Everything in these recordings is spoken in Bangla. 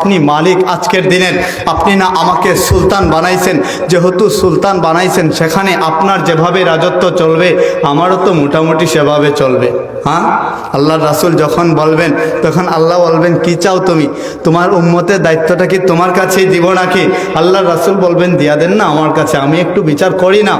আপনি মালিক আজকের দিনের। আপনি না আমাকে সুলতান বানাইছেন, যেহেতু সুলতান বানাইছেন, সেখানে আপনার যেভাবে রাজত্ব চলবে, আমারও তো মোটামুটি সেভাবে চলবে। হ্যাঁ? আল্লাহ রাসুল যখন বলবেন, তখন আল্লাহ বলবেন, কি চাও তুমি? তোমার উম্মতের দায়িত্বটা কি তোমার কাছেই দিব নাকি? আল্লাহ রাসুল বলবেন, দিয়া দেন না আমার কাছে, আমি একটু বিচার করি না।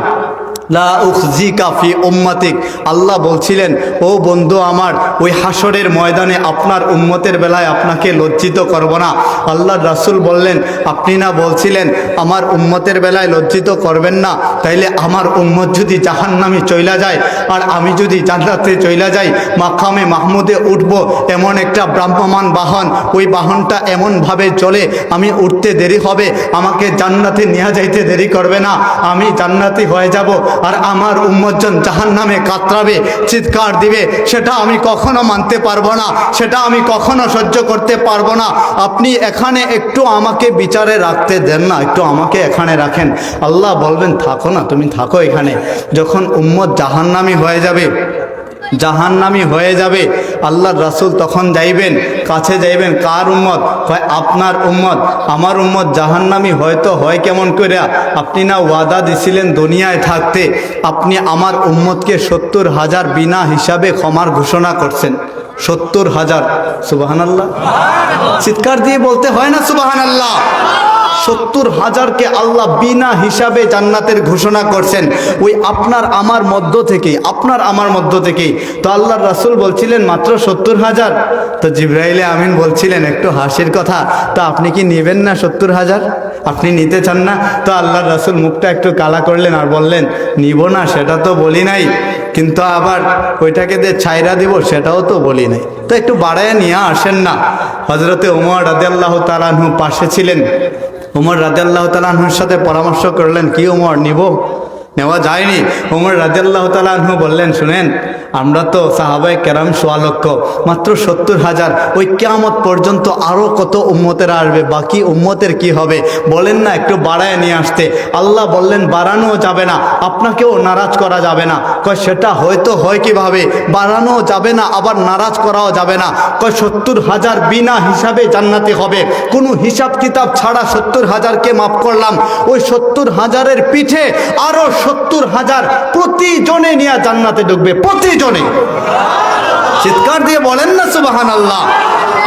লা উখজি কাফি উম্মাতিক। আল্লাহ বলছিলেন, ও বন্ধু আমার, ওই হাসরের ময়দানে আপনার উম্মতের বেলায় আপনাকে লজ্জিত করব না। আল্লাহ রাসুল বললেন, আপনি না বলছিলেন, আমার উম্মতের বেলায় লজ্জিত করবেন না? তাইলে আমার উম্মত যদি জাহান্নামে চইলা যায়, আর আমি যদি জান্নাতে চইলা যাই মাখামে মাহমুদে উঠব, এমন একটা ব্রাহ্মমান বাহন, ওই বাহনটা এমনভাবে চলে, আমি উঠতে দেরি হবে, আমাকে জান্নাতে নিয়ে যাইতে দেরি করবে না, আমি জান্নাতি হয়ে যাব। আর আমার উম্মজন জাহান নামে কাতরাবে, চিৎকার দিবে, সেটা আমি কখনো মানতে পারব না, সেটা আমি কখনো সহ্য করতে পারব না। আপনি এখানে একটু আমাকে বিচারে রাখতে দেন না, একটু আমাকে এখানে রাখেন। আল্লাহ বলবেন, থাকো না, তুমি থাকো এখানে। যখন উম্মত জাহান্নামি হয়ে যাবে জাহান্নামি হয়ে যাবে। আল্লাহর রাসূল তখন যাইবেন, কাছে যাইবেন, কার উম্মত? হয় আপনার উম্মত। আমার উম্মত জাহান্নামি হয়তো হয় কেমন করে আপনি না ওয়াদা দিছিলেন দুনিয়ায় থাকতে। আপনি আমার উম্মতকে সত্তর হাজার বিনা হিসাবে ক্ষমার ঘোষণা করছেন। সত্তর হাজার। সুবাহান আল্লাহ চিৎকার দিয়ে বলতে হয় না সুবাহান আল্লাহ সত্তর হাজারকে আল্লাহ বিনা হিসাবে জান্নাতের ঘোষণা করছেন। ওই আপনার আমার মধ্য থেকেই, আপনার আমার মধ্য থেকেই। তো আল্লাহর রাসুল বলছিলেন, মাত্র সত্তর হাজার? তো জিব্রাইলে আমিন বলছিলেন, একটু হাসির কথা, তো আপনি কি নেবেন না সত্তর হাজার? আপনি নিতে চান না? তো আল্লাহর রাসুল মুখটা একটু কালা করলেন আর বললেন, নিব না, সেটা তো বলি নাই। কিন্তু আবার ওইটাকে দিয়ে ছাইরা দিব, সেটাও তো বলি নাই। তো একটু বাড়ায় নিয়ে আসেন না। হজরতে উমর আল্লাহ তালানহু পাশে ছিলেন। উমর রাজিয়াল্লাহ তালাহুর সাথে পরামর্শ করলেন, কি উমর, নিব? নেওয়া যায়নি। উমর রাজিয়াল্লাহ তালাহু বললেন, শুনেন আমরা তো সাহাবাই কেরাম সোয়া লক্ষ, মাত্র সত্তর হাজার। ওই কেয়ামত পর্যন্ত আরও কত উম্মতেরা আসবে, বাকি উম্মতের কি হবে? বলেন না, একটু বাড়ায় নিয়ে আসতে। আল্লাহ বললেন, বাড়ানোও যাবে না, আপনাকেও নারাজ করা যাবে না। কয়, সেটা হয়তো হয় কীভাবে? বাড়ানো যাবে না, আবার নারাজ করাও যাবে না। কয়, সত্তর হাজার বিনা হিসাবে জান্নাতি হবে। কোনো হিসাব কিতাব ছাড়া সত্তর হাজারকে মাফ করলাম। ওই সত্তর হাজারের পিঠে আরও সত্তর হাজার প্রতিজনে নিয়ে জান্নাতে ঢুকবে প্রতিজনে চিৎকার দিয়ে বলেন না সুবাহান আল্লাহ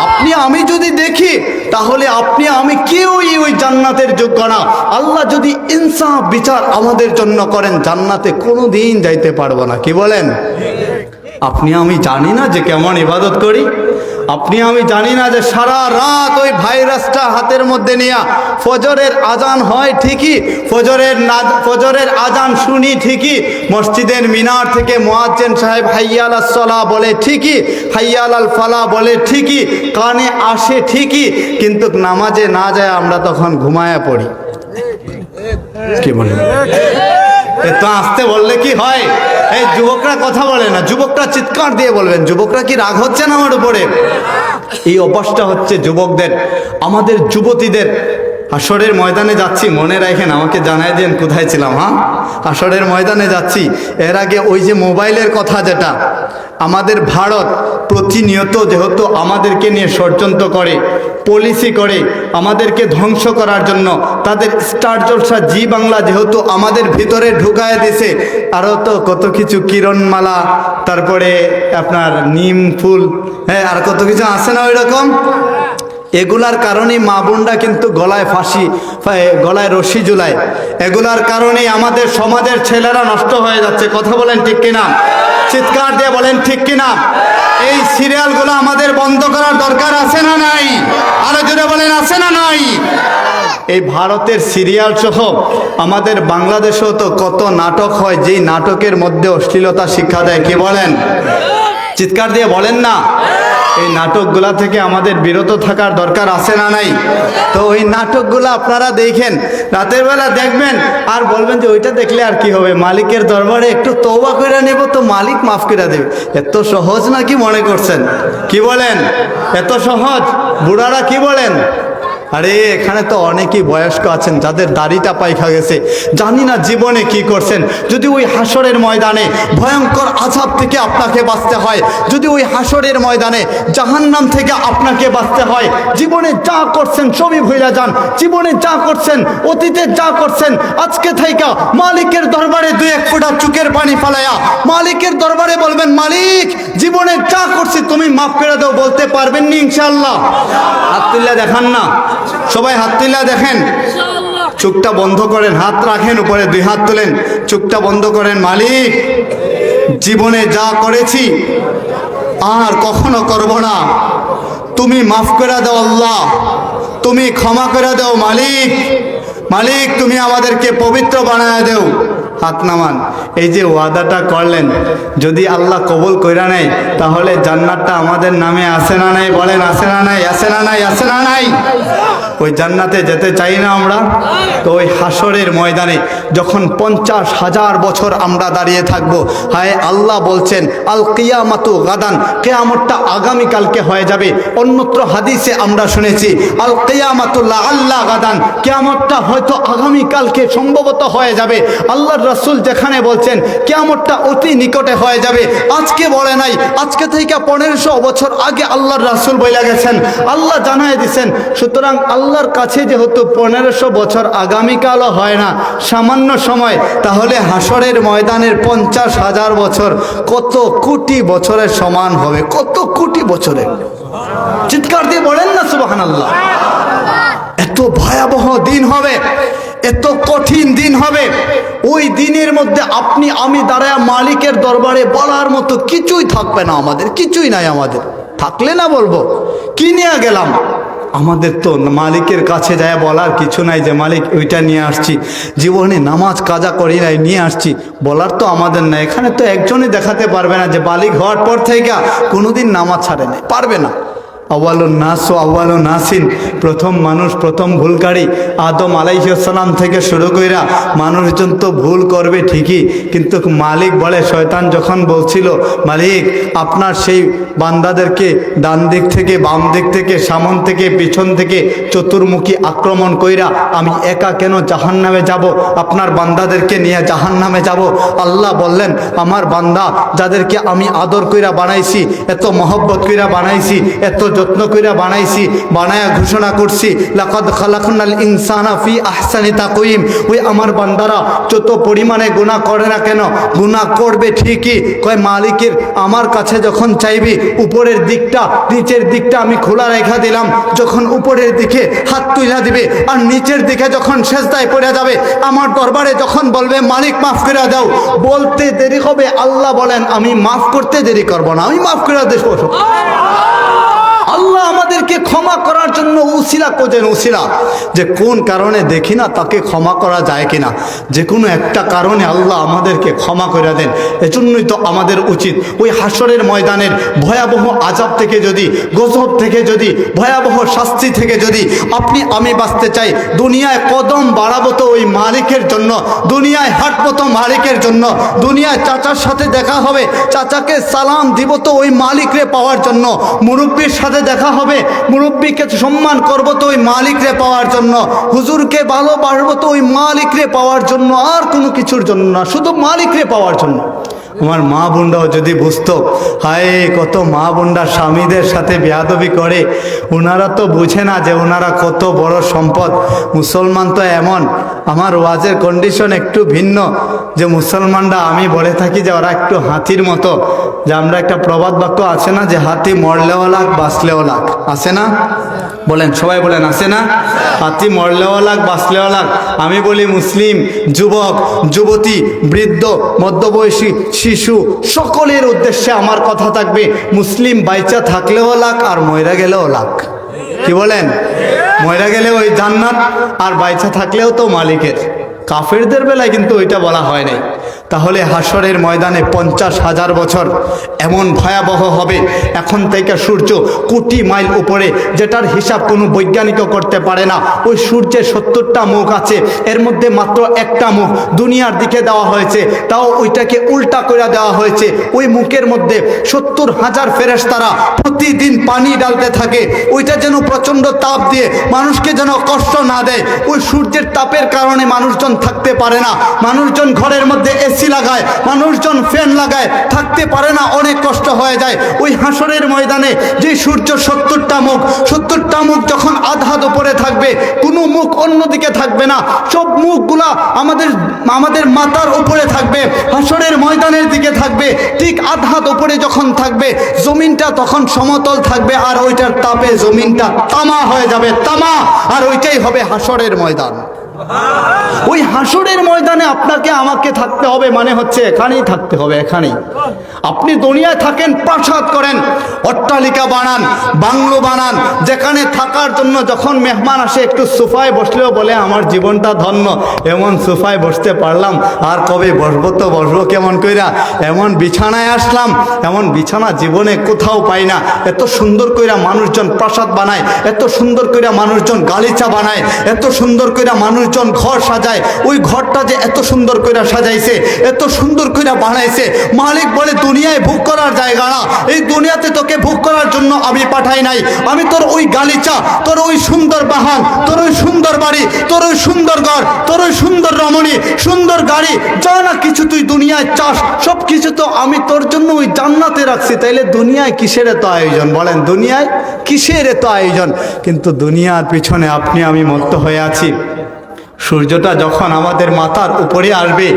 আপনি, আমি যদি দেখি, তাহলে আপনি, আমি কেউই ওই জান্নাতের যোগ্য না। আল্লাহ যদি ইনসাফ, বিচার আমাদের জন্য করেন, জান্নাতে কোনো দিন যাইতে পারব না। কি বলেন? আপনি, আমি জানি না যে কেমন ইবাদত করি। আপনি আমি জানি না যে সারা রাত ওই ভাইরাসটা হাতের মধ্যে নিয়ে ফজরের আজান হয় ঠিকই ফজরের ফজরের আজান শুনি ঠিকই মসজিদের মিনার থেকে মোয়াজ্জেন সাহেব হাইয়াল সলা বলে ঠিকই হাইয়াল আল ফালা বলে ঠিকই কানে আসে ঠিকই কিন্তু নামাজে না যায় আমরা তখন ঘুমায়া পড়ি। কি বলেন? এত আসতে বললে কি হয়? এই যুবকরা কথা বলে না, যুবকরা চিৎকার দিয়ে বলবেন, যুবকরা কি রাগ হচ্ছে না আমার উপরে? এই অভ্যাসটা হচ্ছে যুবকদের, আমাদের যুবতীদের। আসরের ময়দানে যাচ্ছি, মনে রাখেন, আমাকে জানাই দেন কোথায় ছিলাম হ্যাঁ? আসরের ময়দানে যাচ্ছি, এর আগে ওই যে মোবাইলের কথা যেটা আমাদের ভারত প্রতিনিয়ত যেহেতু আমাদেরকে নিয়ে ষড়যন্ত্র করে পলিসি করে, আমাদেরকে ধ্বংস করার জন্য তাদের স্টার জলসা জি বাংলা যেহেতু আমাদের ভিতরে ঢুকায় দিছে আরও তো কত কিছু কিরণমালা, তারপরে আপনার নিম ফুল হ্যাঁ আর কত কিছু আছে না ওই রকম এগুলার কারণে মা বোনরা কিন্তু গলায় ফাঁসি গলায় রশি ঝুলায়। এগুলার কারণে আমাদের সমাজের ছেলেরা নষ্ট হয়ে যাচ্ছে, কথা বলেন ঠিক কিনা? চিৎকার দিয়ে বলেন, ঠিক কিনা? এই সিরিয়ালগুলো আমাদের বন্ধ করার দরকার আছে না নাই? আরও জোরে বলেন, আছে না নাই? এই ভারতের সিরিয়াল সহ আমাদের বাংলাদেশেও তো কত নাটক হয়, যেই নাটকের মধ্যে অশ্লীলতা শিক্ষা দেয়, কি বলেন? চিৎকার দিয়ে বলেন না? এই নাটকগুলা থেকে আমাদের বিরত থাকার দরকার আছে না নাই? তো ওই নাটকগুলো আপনারা দেখেন, রাতের বেলা দেখবেন, আর বলবেন যে ওইটা দেখলে আর কি হবে? মালিকের দরবারে একটু তৌবা করে নেব তো মালিক মাফ করে দেবে। এত সহজ নাকি মনে করছেন? কি বলেন? এত সহজ? বুড়ারা কি বলেন? আরে, এখানে তো অনেকেই বয়স্ক আছেন, যাদের দাড়িটা পাইখা গেছে। জানি না জীবনে কি করছেন। যদি ওই হাসরের ময়দানে ভয়ঙ্কর আজাব থেকে আপনাকে বাঁচতে হয়, যদি ওই হাসরের ময়দানে জাহান্নাম থেকে আপনাকে বাঁচতে হয়, জীবনে যা করছেন সবই ভুলে যান। জীবনে যা করছেন, অতীতে যা করছেন, আজকে থেকে মালিকের দরবারে দুই এক ফোঁটা চুকের পানি ফালায়া, মালিকের দরবারে বলবেন, মালিক, জীবনে যা করছি তুমি মাফ করে দাও, বলতে পারবেন নি ইনশাল্লাহ হাত দেখান না। সবাই হাত তুল্লা দেখেন। চোখটা বন্ধ করেন, হাত রাখেন, উপরে দুই হাত তোলেন। চোখটা বন্ধ করেন, মালিক, জীবনে যা করেছি আর কখনো করব না। তুমি মাফ করে দাও আল্লাহ, তুমি ক্ষমা করে দাও মালিক। মালিক, তুমি আমাদেরকে পবিত্র বানায় দেও। হাত নামান। এই যে ওয়াদাটা করলেন, যদি আল্লাহ কবুল কইরা নেয়, তাহলে জান্নাতটা আমাদের নামে আসে না নাই, বলেন আসে না নাই আসে না নাই আসে না নাই। ওই জান্নাতে যেতে চাই না আমরা। তো ওই হাসরের ময়দানে যখন পঞ্চাশ হাজার বছর আমরা দাঁড়িয়ে থাকব, হায় আল্লাহ বলছেন, আল কিয়ামাতু গাদান কেয়ামতটা আগামীকালকে হয়ে যাবে। অন্যত্র হাদিসে আমরা শুনেছি, আল কিয়ামাতুল্লাহ আল্লাহ গাদান কেয়ামতটা হয়তো আগামীকালকে সম্ভবত হয়ে যাবে। আল্লাহর রাসূল যেখানে বলছেন, কেয়ামতটা অতি নিকটে হয়ে যাবে আজকে বলে নাই। আজকে থেকে পনেরোশো বছর আগে আল্লাহর রাসূল বইলা গেছেন। আল্লাহ জানায় দিছেন, সুতরাং আল্লাহর কাছে যেহেতু পনেরোশো বছর আগামীকালও হয় না, সামান্য সময়, তাহলে হাসরের ময়দানের পঞ্চাশ হাজার বছর কত কোটি বছরের সমান হবে? কত কোটি বছরের? চিৎকার দিয়ে বলেন না সুবাহান আল্লাহ এত ভয়াবহ দিন হবে, এত কঠিন দিন হবে, ওই দিনের মধ্যে আপনি, আমি দাঁড়ায় মালিকের দরবারে বলার মতো কিছুই থাকবে না আমাদের, কিছুই নাই আমাদের। থাকলে না বলব, কি নিয়ে গেলাম? আমাদের তো মালিকের কাছে যায় বলার কিছু নাই যে, মালিক, ওইটা নিয়ে আসছি। জীবনে নামাজ কাজা করি নাই, নিয়ে আসছি। বলার তো আমাদের না এখানে তো একজনই দেখাতে পারবে না যে বালিক হওয়ার পর থেকে কোনোদিন নামাজ ছাড়ে নাই। পারবে না। আওয়াল নাস ও আওয়াল নাসিন। প্রথম মানুষ, প্রথম ভুলকারী। আদম আলাইসালাম থেকে শুরু কইরা মানুষজন তো ভুল করবে ঠিকই। কিন্তু মালিক বলে, শয়তান যখন বলছিল, মালিক, আপনার সেই বান্দাদেরকে ডান দিক থেকে, বাম দিক থেকে, সামন থেকে, পিছন থেকে চতুর্মুখী আক্রমণ কইরা আমি একা কেন জাহান নামে যাব? আপনার বান্দাদেরকে নিয়ে জাহান নামে যাব? আল্লাহ বললেন, আমার বান্দা যাদেরকে আমি আদর কইরা বানাইছি, এত মহব্বত কইরা বানাইছি, এত যত্ন কইরা বানাইছি, বানায়া ঘোষণা করছি, লাকাদ খালাকুনাল ইনসানা ফি আহসানি তাকউইম ওই আমার বান্দারা যত পরিমাণে গুনাহ করে না কেন, গুনাহ করবে ঠিকই। কয়, মালিকের আমার কাছে যখন চাইবি, উপরের দিকটা, নিচের দিকটা আমি খোলা রেখা দিলাম। যখন উপরের দিকে হাত তুইলা দিবে আর নিচের দিকে যখন সেজদায় পড়ে যাবে, আমার দরবারে যখন বলবে, মালিক, মাফ করে দাও। বলতে দেরি হবে, আল্লাহ বলেন, আমি মাফ করতে দেরি করব না, আমি মাফ করে দেবো। আল্লাহ আমাদেরকে ক্ষমা করার জন্য উসিলা কোজেন উসিলা। যে কোন কারণে দেখি না, তাকে ক্ষমা করা যায় কিনা? যে কোনো একটা কারণে আল্লাহ আমাদেরকে ক্ষমা করে দেন। এজন্যই তো আমাদের উচিত ওই হাসরের ময়দানের ভয়াবহ আজাব থেকে যদি, গজব থেকে যদি, ভয়াবহ শাস্তি থেকে যদি আপনি আমি বাঁচতে চাই, দুনিয়ায় কদম বাড়াবো তো ওই মালিকের জন্য, দুনিয়ায় হাঁটবো তো মালিকের জন্য, দুনিয়ায় চাচার সাথে দেখা হবে, চাচাকে সালাম দিব তো ওই মালিকরে পাওয়ার জন্য, মুরব্বীর সাথে দেখা হবে। মুরব্বীকে সম্মান করব তো ওই মালিকরে পাওয়ার জন্য। হুজুরকে ভালোবাসবো তো ওই মালিকরে পাওয়ার জন্য। আর কোনো কিছুর জন্য না, শুধু মালিকরে পাওয়ার জন্য। আমার মা বোনরাও যদি বুঝতো, হায়, কত মা বোনরা স্বামীদের সাথে বেয়াদবি করে। ওনারা তো বুঝে না যে ওনারা কত বড় সম্পদ। মুসলমান তো এমন আমার ওয়াজের কন্ডিশন একটু ভিন্ন। যে মুসলমানরা, আমি বলে থাকি যে ওরা একটু হাতির মতো। যে আমরা একটা প্রবাদ বাক্য আছে না, যে হাতি মরলেও লাগ, বাঁচলেও লাগ। আছে না? বলেন, সবাই বলেন, আছে না? হাতি মরলেও লাগ, বাঁচলেও লাগ। আমি বলি, মুসলিম, যুবক, যুবতী, বৃদ্ধ, মধ্যবয়সী, শিশু, সকলের উদ্দেশ্যে আমার কথা থাকবে। মুসলিম বাইচা থাকলেও লাগ, আর ময়রা গেলেও লাগ। কি বলেন? ময়রা গেলে ওই জান্নাত আর বাইচা থাকলেও তো মালিকের। কাফেরদের বেলায় কিন্তু ওইটা বলা হয় নাই। তাহলে হাসরের ময়দানে পঞ্চাশ হাজার বছর এমন ভয়াবহ হবে। এখন থেকে সূর্য কোটি মাইল উপরে, যেটার হিসাব কোনো বৈজ্ঞানিকও করতে পারে না। ওই সূর্যের সত্তরটা মুখ আছে, এর মধ্যে মাত্র একটা মুখ দুনিয়ার দিকে দেওয়া হয়েছে। তাও ওইটাকে উল্টা করে দেওয়া হয়েছে। ওই মুখের মধ্যে সত্তর হাজার ফেরেস তারা প্রতিদিন পানি ডালতে থাকে। ওইটা যেন প্রচণ্ড তাপ দিয়ে মানুষকে যেন কষ্ট না দেয়। ওই সূর্যের তাপের কারণে মানুষজন থাকতে পারে না। মানুষজন ঘরের মধ্যে এসি লাগায়, মানুষজন ফ্যান লাগায়, থাকতে পারে না, অনেক কষ্ট হয়ে যায়। ওই হাসরের ময়দানে যে সূর্য সত্তরটা মুখ সত্তরটা মুখ যখন আধাত উপরে থাকবে, কোনো মুখ অন্যদিকে থাকবে না। সব মুখগুলা আমাদের আমাদের মাথার উপরে থাকবে, হাসরের ময়দানের দিকে থাকবে, ঠিক আধাত উপরে যখন থাকবে, জমিনটা তখন সমতল থাকবে, আর ওইটার তাপে জমিনটা তামা হয়ে যাবে, তামা, আর ওইটাই হবে হাসরের ময়দান। ওই হাসরের ময়দানে আপনাকে, আমাকে থাকতে হবে মানে হচ্ছে এখানেই থাকতে হবে, এখানেই। আপনি দুনিয়ায় থাকেন প্রাসাদ করেন, অট্টালিকা বানান, বাংলো বানান, যেখানে থাকার জন্য যখন মেহমান আসে, একটু সোফায় বসলেও বলে, আমার জীবনটা ধন্য, এমন সোফায় বসতে পারলাম, আর কবে বসবো তো বসবো কেমন কইরা? এমন বিছানায় আসলাম, এমন বিছানা জীবনে কোথাও পাই না। এত সুন্দর কইরা মানুষজন প্রাসাদ বানায়, এত সুন্দর কইরা মানুষজন গালিচা বানায়, এত সুন্দর কইরা মানুষজন ঘর সাজায়, ওই ঘরটা যে এত সুন্দর কইরা সাজাইছে, এত সুন্দর কইরা বানাইছে, মালিক বলে দুনিয়ায় ভোগ করার জায়গা না। এই দুনিয়াতে তোকে ভোগ করার জন্য আমি পাঠাই নাই। আমি তোর ওই গালিচা, তোর ওই সুন্দর বাহান, তোর ওই সুন্দর বাড়ি, তোর ওই সুন্দর ঘর, তোর ওই সুন্দর রমণী, সুন্দর গাড়ি, যা না কিছু তুই দুনিয়ায় চাস, সব কিছু তো আমি তোর জন্য ওই জান্নাতে রাখছি। তাইলে দুনিয়ায় কিসের এত আয়োজন বলেন? দুনিয়ায় কিসের এত আয়োজন? কিন্তু দুনিয়ার পিছনে আপনি, আমি মত্ত হয়ে আছি। সূর্যটা যখন আমাদের মাথার উপরে আসবে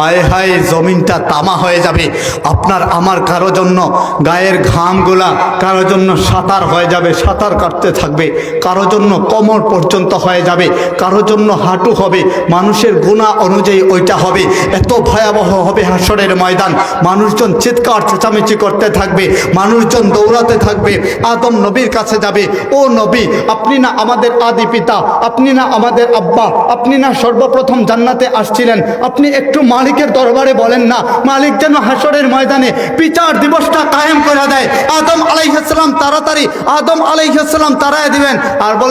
হায় হায় জমিনটা তামা হয়ে যাবে। আপনার, আমার কারও জন্য গায়ের ঘামগুলা কারও জন্য সাঁতার হয়ে যাবে, সাঁতার কাটতে থাকবে। কারও জন্য কোমর পর্যন্ত হয়ে যাবে, কারও জন্য হাঁটু হবে। মানুষের গুণা অনুযায়ী ওইটা হবে। এত ভয়াবহ হবে হাসরের ময়দান। মানুষজন চিৎকার, চেঁচামেচি করতে থাকবে। মানুষজন দৌড়াতে থাকবে। আদম নবীর কাছে যাবে। ও নবী, আপনি না আমাদের আদি পিতা, আপনি না আমাদের আব্বা, আপনি না সর্বপ্রথম জান্নাতে আসছিলেন, আপনি একটু মালিকের দরবারে বলেন না, মালিক যেন হাসরের ময়দানে বিচার দিবসটা কায়েম করে দেয়। আদম আলাইহাসালাম তাড়াতাড়ি, আদম আলাইহাসালাম তারায় দিবেন। আর বলেন